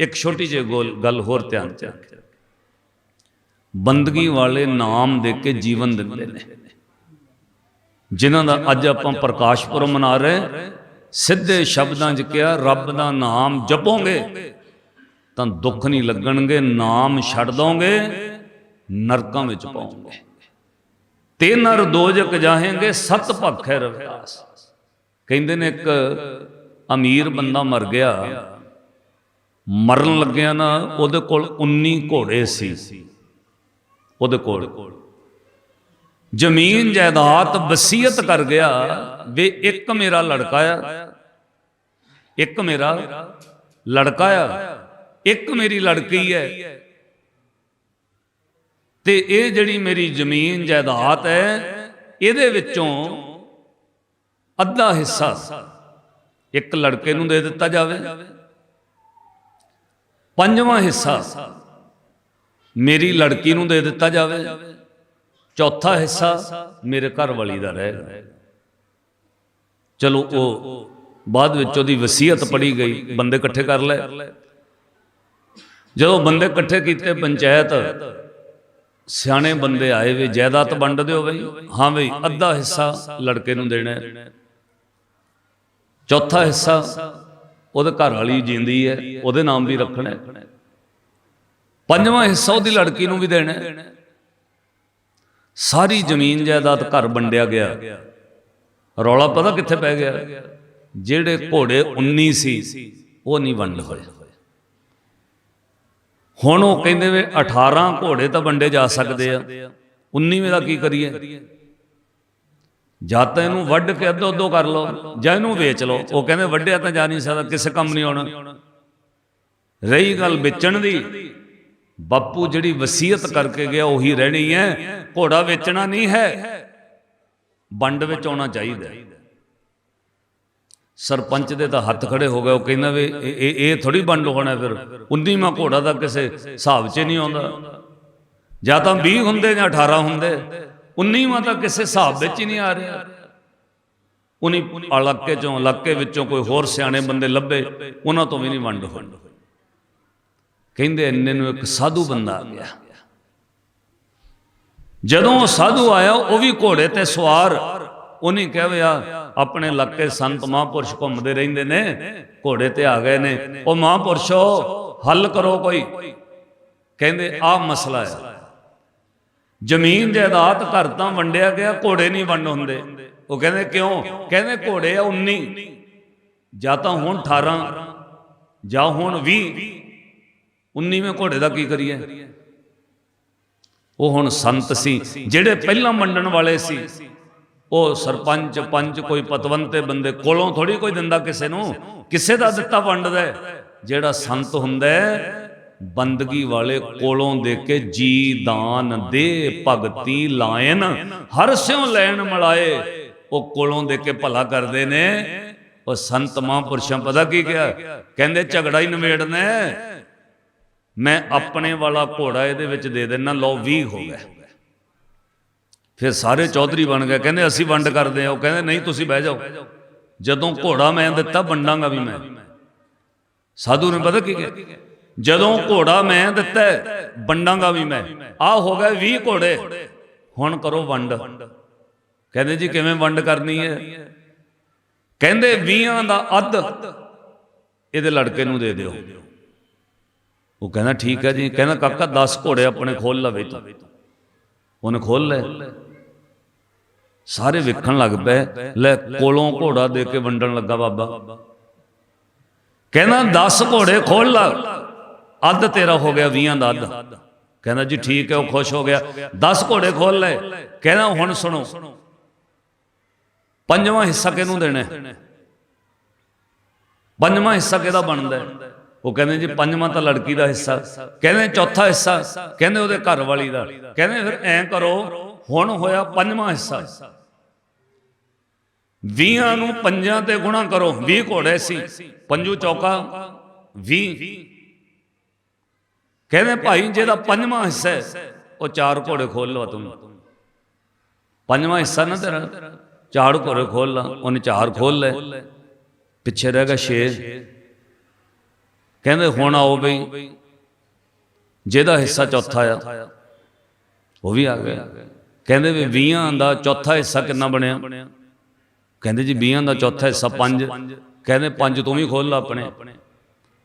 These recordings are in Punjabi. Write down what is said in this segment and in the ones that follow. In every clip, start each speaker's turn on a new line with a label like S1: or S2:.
S1: ਇੱਕ ਛੋਟੀ ਜਿਹੀ ਗੋਲ- ਗੱਲ ਹੋਰ ਧਿਆਨ ਚ ਰੱਖਿਓ ਬੰਦਗੀ ਵਾਲੇ ਨਾਮ ਦੇ ਕੇ ਜੀਵਨ ਦਿੰਦੇ ਨੇ। ਜਿਨ੍ਹਾਂ ਦਾ ਅੱਜ ਆਪਾਂ ਪ੍ਰਕਾਸ਼ ਪੁਰਬ ਮਨਾ ਰਹੇ ਸਿੱਧੇ ਸ਼ਬਦਾਂ 'ਚ ਕਿਹਾ, ਰੱਬ ਦਾ ਨਾਮ ਜਪੋਗੇ, ਤਾਂ ਦੁੱਖ ਨਹੀਂ ਲੱਗਣਗੇ, ਨਾਮ ਛੱਡ ਦੋਗੇ, ਨਰਕਾਂ ਵਿੱਚ ਪਾਉਂਗੇ ਤੇ ਨਰ ਦੋਜਕ ਜਾਹੇਂਗੇ, ਸਤ ਭਖੈ ਰਵਿਆਸ ਕਹਿੰਦੇ ਨੇ ਇੱਕ ਅਮੀਰ ਬੰਦਾ ਮਰ ਗਿਆ ਮਰਨ ਲੱਗਿਆ ਨਾ, ਉਹਦੇ ਕੋਲ 19 ਘੋੜੇ ਸੀ। ਉਹਦੇ ਕੋਲ। ਜ਼ਮੀਨ, ਜਾਇਦਾਦ, ਵਸੀਅਤ ਕਰ ਗਿਆ, ਵੇ ਇੱਕ ਮੇਰਾ ਲੜਕਾ ਆ। ਇੱਕ ਮੇਰਾ ਲੜਕਾ ਆ। ਇੱਕ ਮੇਰੀ ਲੜਕੀ ਹੈ। ਤੇ ਇਹ ਜਿਹੜੀ ਮੇਰੀ ਜ਼ਮੀਨ, ਜਾਇਦਾਦ ਹੈ, ਇਹਦੇ ਵਿੱਚੋਂ ਅੱਧਾ ਹਿੱਸਾ ਇੱਕ ਲੜਕੇ ਨੂੰ ਦੇ ਦਿੱਤਾ ਜਾਵੇ। ਪੰਜਵਾਂ ਹਿੱਸਾ ਮੇਰੀ ਲੜਕੀ ਨੂੰ ਦੇ ਦਿੱਤਾ ਜਾਵੇ। ਚੌਥਾ ਹਿੱਸਾ ਮੇਰੇ ਘਰ ਵਾਲੀ ਦਾ ਰਹੇਗਾ ਚਲੋ ਉਹ ਬਾਅਦ ਵਿੱਚ ਉਹਦੀ ਵਸੀਅਤ ਪੜੀ ਗਈ, ਬੰਦੇ ਇਕੱਠੇ ਕਰ ਲੈ ਜਦੋਂ ਬੰਦੇ ਇਕੱਠੇ ਕੀਤੇ ਪੰਚਾਇਤ, ਸਿਆਣੇ ਬੰਦੇ ਆਏ ਵੀ ਜਾਇਦਾਦ ਵੰਡ ਦਿਓ ਬਈ। ਹਾਂ ਬਈ, ਅੱਧਾ ਹਿੱਸਾ ਲੜਕੇ ਨੂੰ ਦੇਣਾ। ਚੌਥਾ ਹਿੱਸਾ ਉਹਦੇ ਘਰ ਵਾਲੀ ਜਿੰਦੀ ਹੈ, ਉਹਦੇ ਨਾਮ ਵੀ ਰੱਖਣਾ ਹੈ। ਪੰਜਵਾਂ ਹਿੱਸਾ ਉਹਦੀ ਲੜਕੀ ਨੂੰ ਵੀ ਦੇਣਾ ਸਾਰੀ ਜ਼ਮੀਨ ਜਾਇਦਾਦ ਘਰ ਵੰਡਿਆ ਗਿਆ। ਰੌਲਾ ਪਤਾ ਕਿੱਥੇ ਪੈ ਗਿਆ? ਜਿਹੜੇ ਘੋੜੇ 19 ਸੀ, ਉਹ ਨਹੀਂ ਵੰਡ ਹੋਏ। ਹੁਣ ਉਹ ਕਹਿੰਦੇ ਵੇ 18 ਘੋੜੇ ਤਾਂ ਵੰਡੇ ਜਾ ਸਕਦੇ ਆ। 19ਵੇਂ ਦਾ ਕੀ ਕਰੀਏ? ਜਾਂ ਤਾਂ ਇਹਨੂੰ ਵੱਢ ਕੇ ਅੱਧੋ ਅੱਧੋ ਕਰ ਲਓ, ਜਾਂ ਇਹਨੂੰ ਵੇਚ ਲਓ। ਉਹ ਕਹਿੰਦੇ ਵੱਢਿਆ ਤਾਂ ਜਾ ਨਹੀਂ ਸਕਦਾ, ਕਿਸੇ ਕੰਮ ਨਹੀਂ ਆਉਣਾ ਰਹੀ ਗੱਲ ਵੇਚਣ ਦੀ, ਬਾਪੂ ਜਿਹੜੀ ਵਸੀਅਤ ਕਰਕੇ ਗਿਆ, ਉਹੀ ਰਹਿਣੀ ਹੈ। ਘੋੜਾ ਵੇਚਣਾ ਨਹੀਂ ਹੈ, ਵੰਡ ਵਿੱਚ ਆਉਣਾ ਚਾਹੀਦਾ ਸਰਪੰਚ ਦੇ ਤਾਂ ਹੱਥ ਖੜੇ ਹੋ ਗਏ, ਉਹ ਕਹਿੰਦਾ ਵੀ ਇਹ ਇਹ- ਇਹ ਥੋੜੀ ਵੰਡ ਹੋਣਾ ਫਿਰ 19ਵਾਂ ਘੋੜਾ ਤਾਂ ਕਿਸੇ ਹਿਸਾਬ 'ਚ ਨਹੀਂ ਆਉਂਦਾ। ਜਾਂ ਤਾਂ 20 ਹੁੰਦੇ ਜਾਂ 18 ਹੁੰਦੇ। 19ਵਾਂ ਤਾਂ ਕਿਸੇ ਹਿਸਾਬ ਵਿੱਚ ਹੀ ਨਹੀਂ ਆ ਰਿਹਾ। ਉਨੀ ਇਲਾਕੇ ਚੋਂ, ਇਲਾਕੇ ਵਿੱਚੋਂ ਕੋਈ ਹੋਰ ਸਿਆਣੇ ਬੰਦੇ ਲੱਭੇ, ਉਹਨਾਂ ਤੋਂ ਵੀ ਨਹੀਂ ਵੰਡ ਹੋਈ ਕਹਿੰਦੇ ਇੰਨੇ ਨੂੰ ਇੱਕ ਸਾਧੂ ਬੰਦਾ ਆ ਗਿਆ। ਜਦੋਂ ਉਹ ਸਾਧੂ ਆਇਆ, ਉਹ ਵੀ ਘੋੜੇ ਤੇ ਸਵਾਰ। ਉਹਨੇ ਕਿਹਾ ਆਪਣੇ ਇਲਾਕੇ ਸੰਤ ਮਹਾਂਪੁਰਸ਼ ਘੁੰਮਦੇ ਰਹਿੰਦੇ ਨੇ, ਘੋੜੇ ਤੇ ਆ ਗਏ ਨੇ। ਉਹ ਮਹਾਂਪੁਰਸ਼ੋ, ਹੱਲ ਕਰੋ ਕੋਈ। ਕਹਿੰਦੇ, ਆਹ ਮਸਲਾ ਹੈ ਜ਼ਮੀਨ ਜਾਇਦਾਦ ਘਰ ਤਾਂ ਵੰਡਿਆ ਗਿਆ, ਘੋੜੇ ਨਹੀਂ ਵੰਡ ਹੁੰਦੇ। ਉਹ ਕਹਿੰਦੇ ਕਿਉਂ? ਕਹਿੰਦੇ ਘੋੜੇ ਆ 19 ਜਾਂ ਤਾਂ ਹੁਣ 18 ਜਾਂ ਹੁਣ 20 19ਵੇਂ ਘੋੜੇ ਦਾ ਕੀ ਕਰੀਏ? ਉਹ ਹੁਣ ਸੰਤ ਸੀ, ਜਿਹੜੇ ਪਹਿਲਾਂ ਮੰਡਣ ਵਾਲੇ ਸੀ। ਉਹ ਸਰਪੰਚ, ਪੰਚ, ਕੋਈ ਪਤਵੰਤੇ ਬੰਦੇ ਕੋਲੋਂ ਥੋੜੀ ਕੋਈ ਦਿੰਦਾ ਕਿਸੇ ਨੂੰ। ਕਿਸੇ ਦਾ ਦਿੱਤਾ ਵੰਡਦਾ ਜਿਹੜਾ ਸੰਤ ਹੁੰਦਾ ਬੰਦਗੀ ਵਾਲੇ ਕੋਲੋਂ ਦੇ ਕੇ ਜੀ ਦਾਨ ਦੇ ਭਗਤੀ ਲਾਇਨ ਹਰ ਸਿਉ ਲੈਣ ਮਲਾਏ। ਉਹ ਕੋਲੋਂ ਦੇ ਕੇ ਭਲਾ ਕਰਦੇ ਨੇ। ਉਹ ਸੰਤ ਮਹਾਂਪੁਰਸ਼ਾਂ ਪਤਾ ਕੀ ਕਿਹਾ? ਕਹਿੰਦੇ ਝਗੜਾ ਹੀ ਨਿਬੇੜਨਾ ਮੈਂ ਆਪਣੇ ਵਾਲਾ ਘੋੜਾ ਇਹਦੇ ਵਿੱਚ ਦੇ ਦੇਣਾ ਲਓ 20 ਹੋ ਗਏ ਫਿਰ ਸਾਰੇ ਚੌਧਰੀ ਬਣ ਗਏ। ਕਹਿੰਦੇ ਅਸੀਂ ਵੰਡ ਕਰਦੇ ਆ ਉਹ ਕਹਿੰਦੇ ਨਹੀਂ, ਤੁਸੀਂ ਬਹਿ ਜਾਓ। ਜਦੋਂ ਘੋੜਾ ਮੈਂ ਦਿੱਤਾ, ਵੰਡਾਂਗਾ ਵੀ ਮੈਂ। ਸਾਧੂ ਨੇ ਪਤਾ ਕੀ ਕਿਹਾ? ਜਦੋਂ ਘੋੜਾ ਮੈਂ ਦਿੱਤਾ, ਵੰਡਾਂਗਾ ਵੀ ਮੈਂ। ਆ ਹੋ ਗਏ 20 ਘੋੜੇ। ਹੁਣ ਕਰੋ ਵੰਡ। ਕਹਿੰਦੇ ਜੀ, ਕਿਵੇਂ ਵੰਡ ਕਰਨੀ ਹੈ? ਕਹਿੰਦੇ 20 ਦਾ ਅੱਧ ਇਹਦੇ ਲੜਕੇ ਨੂੰ ਦੇ ਦਿਓ। ਉਹ ਕਹਿੰਦਾ, ਠੀਕ ਹੈ ਜੀ। ਕਹਿੰਦਾ, ਕਾਕਾ 10 ਘੋੜੇ ਆਪਣੇ ਖੋਲ ਲਵੇ ਤੂੰ। ਉਹਨੇ ਖੋਲ ਲਏ। ਸਾਰੇ ਵੇਖਣ ਲੱਗ ਪਏ। ਲੈ, ਕੋਲੋਂ ਘੋੜਾ ਦੇ ਕੇ ਵੰਡਣ ਲੱਗਾ ਬਾਬਾ। ਕਹਿੰਦਾ 10 ਘੋੜੇ ਖੋਲ ਲਾ। ਅੱਧ ਤੇਰਾ ਹੋ ਗਿਆ 20 ਦਾ ਅੱਧ। ਕਹਿੰਦਾ ਜੀ ਠੀਕ ਹੈ, ਉਹ ਖੁਸ਼ ਹੋ ਗਿਆ। 10 ਘੋੜੇ ਖੋਲ ਲਏ। ਕਹਿੰਦਾ ਹੁਣ ਸੁਣੋ। ਪੰਜਵਾਂ ਹਿੱਸਾ ਕਿਹਨੂੰ ਦੇਣਾ? ਪੰਜਵਾਂ ਹਿੱਸਾ ਕਿਹਦਾ ਬਣਦਾ? ਉਹ ਕਹਿੰਦੇ ਜੀ ਪੰਜਵਾਂ ਤਾਂ ਲੜਕੀ ਦਾ ਹਿੱਸਾ। ਕਹਿੰਦੇ ਚੌਥਾ ਹਿੱਸਾ। ਕਹਿੰਦੇ ਉਹਦੇ ਘਰ ਵਾਲੀ ਦਾ। ਕਹਿੰਦੇ ਫਿਰ ਐਂ ਕਰੋ, ਹੁਣ ਹੋਇਆ ਪੰਜਵਾਂ ਹਿੱਸਾ। 20 ਨੂੰ ਪੰਜਾਂ ਤੇ ਗੁਣਾ ਕਰੋ। 20 ਘੋੜੇ ਸੀ। ਪੰਜੂ ਚੌਕਾ 20 ਕਹਿੰਦੇ ਭਾਈ ਜਿਹਦਾ ਪੰਜਵਾਂ ਹਿੱਸਾ ਹੈ, ਉਹ ਚਾਰ ਘੋੜੇ ਖੋਲ ਲਵਾ ਤੂੰ। ਪੰਜਵਾਂ ਹਿੱਸਾ ਨਾ ਤੇਰਾ, ਚਾਰ ਘੋੜੇ ਖੋਲ ਲਾ, ਉਹਨੇ ਚਾਰ ਖੋਲ ਲੈ ਪਿੱਛੇ ਰਹਿ ਗਿਆ ਛੇ ਕਹਿੰਦੇ ਹੁਣ ਆਓ ਬਈ, ਜਿਹਦਾ ਹਿੱਸਾ ਚੌਥਾ ਆ, ਉਹ ਵੀ ਆ ਗਿਆ। ਕਹਿੰਦੇ ਵੀ 20 ਦਾ ਚੌਥਾ ਹਿੱਸਾ ਕਿੰਨਾ ਬਣਿਆ? ਕਹਿੰਦੇ ਜੀ 20 ਦਾ ਚੌਥਾ ਹਿੱਸਾ 5 ਕਹਿੰਦੇ ਪੰਜ ਤੂੰ ਵੀ ਖੋਲ ਲਾ ਆਪਣੇ।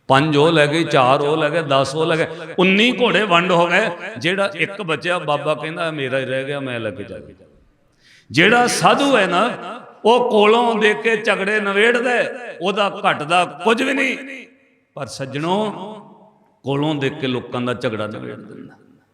S1: ਪੰਜ ਉਹ ਲੈ ਗਏ, ਚਾਰ ਉਹ ਲੈ ਗਏ 10 ਉਹ ਲੈ ਗਏ। 19 ਘੋੜੇ ਵੰਡ ਹੋ ਗਏ। ਜਿਹੜਾ ਇੱਕ ਬਚਿਆ, ਬਾਬਾ ਕਹਿੰਦਾ, ਮੇਰਾ ਹੀ ਰਹਿ ਗਿਆ, ਮੈਂ ਲੈ ਕੇ ਜਾ। ਜਿਹੜਾ ਸਾਧੂ ਹੈ ਨਾ, ਉਹ ਕੋਲੋਂ ਦੇ ਕੇ ਝਗੜੇ ਨਵੇੜਦਾ ਉਹਦਾ ਘਟਦਾ ਕੁਝ ਵੀ ਨਹੀਂ। ਪਰ ਸੱਜਣੋ, ਕੋਲੋਂ ਦੇਖ ਕੇ ਲੋਕਾਂ ਦਾ ਝਗੜਾ ਨਵੇੜ ਦਿੰਦਾ।